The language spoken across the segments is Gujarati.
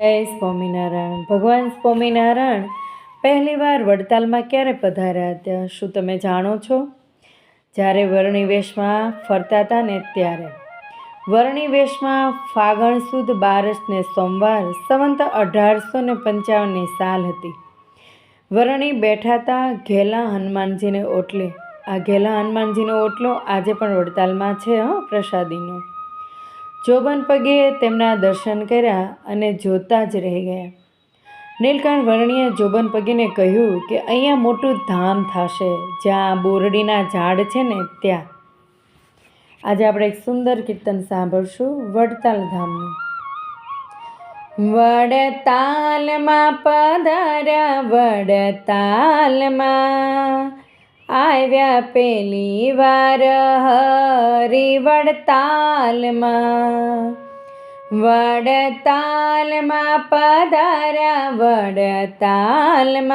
જય સ્વામિનારાયણ. ભગવાન સ્વામિનારાયણ પહેલીવાર વડતાલમાં ક્યારે પધાર્યા હતા શું તમે જાણો છો? જ્યારે વર્ણિવેશમાં ફરતા હતા ને ત્યારે. વર્ણિવેશમાં ફાગણ સુદ બારસને સોમવાર સંવંત અઢારસો ને પંચાવનની સાલ હતી. વરણી બેઠા હતા ઘેલા હનુમાનજીને ઓટલે. આ ઘેલા હનુમાનજીનો ઓટલો આજે પણ વડતાલમાં છે, હં પ્રસાદીનો. જોબન પગે તેમના દર્શન કર્યા અને જોતા જ રહી ગયા. નીલકંઠ વર્ણીએ જોબન પગીને કહ્યું કે અહીંયા મોટું ધામ થશે, જ્યાં બોરડીના ઝાડ છે ને ત્યાં. આજે આપણે એક સુંદર કીર્તન સાંભળશું, વડતાલ ધામનું. વડતાલમાં પધાર્યા, વડતાલમાં આવ્યા પેલી વાર હરી વડતાલમાં વડતાલમાં પધાર્યા, વડતાલમાં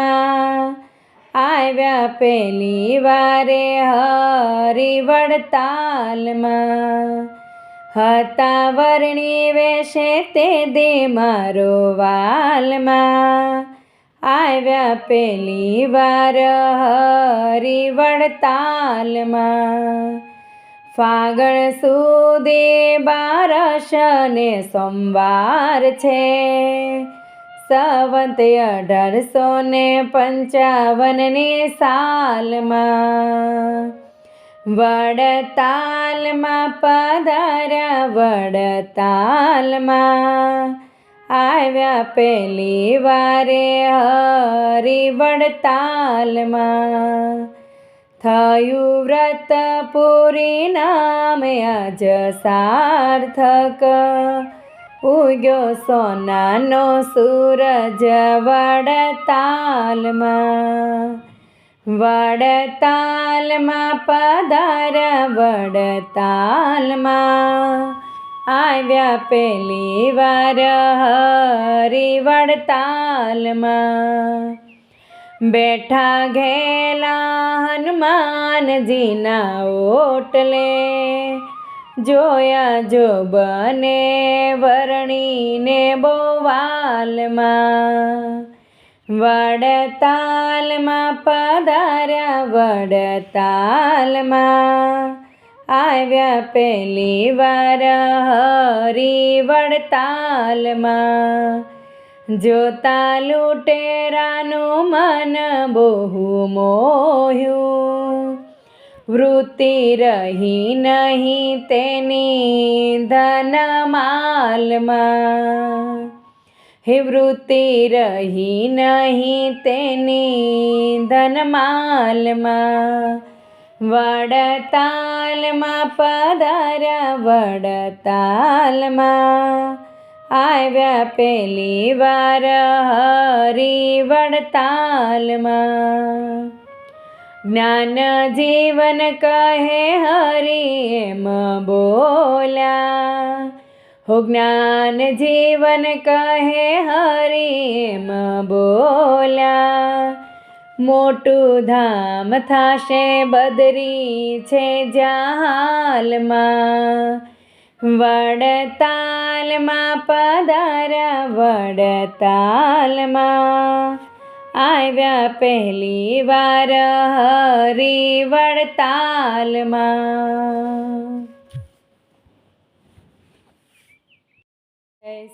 આવ્યા પેલી વારે હરી વડતાલમાં હતા વર્ણી વેશે તે દે મારો વાલમાં. આવ્યા પેલી વાર હરી વડતાલમાં ફાગણ સુદે બારસ ને સોમવાર છે. સવંત અઢારસો ને પંચાવનની સાલમાં. વડતાલમાં પધાર્યા વડતાલમાં આવ્યા પહેલી વારે હરી વડતાલમાં થયું વ્રત પૂરી નામે આજ સાર્થક. ઉગ્યો સોનાનો સૂરજ વડતાલમાં વડતાલમાં પધાર વડતાલમાં આવ્યા પેલી વાર હરી વડતાલમાં બેઠા ઘેલા હનુમાનજીના ઓટલે જોયા જો બને વરણીને બોવાલમાં. વડતાલમાં પધાર્યા વડતાલમાં આવ્યા પેલી વાર હરી વડતાલમાં જોતા લૂટેરાનું મન બહુ મોહ્યું. વૃત્તિ રહી નહીં તેની ધનમાલમાં હે વૃત્તિ રહી નહીં તેની ધનમાલમાં વડતાલમાં પધાર્યા વડતાલમાં. આવ્યા પેલી વાર હરી વડતાલમાં. જ્ઞાન જીવન કહે હરી એમ બોલ્યા. હો જ્ઞાન જીવન કહે હરી એમ બોલ્યા. મોટું ધામ થાશે બદરી છે જાલમાં વડતાલમાં પધાર્યા વડતાલમાં. આવ્યા પહેલી વાર હરી વડતાલમાં જય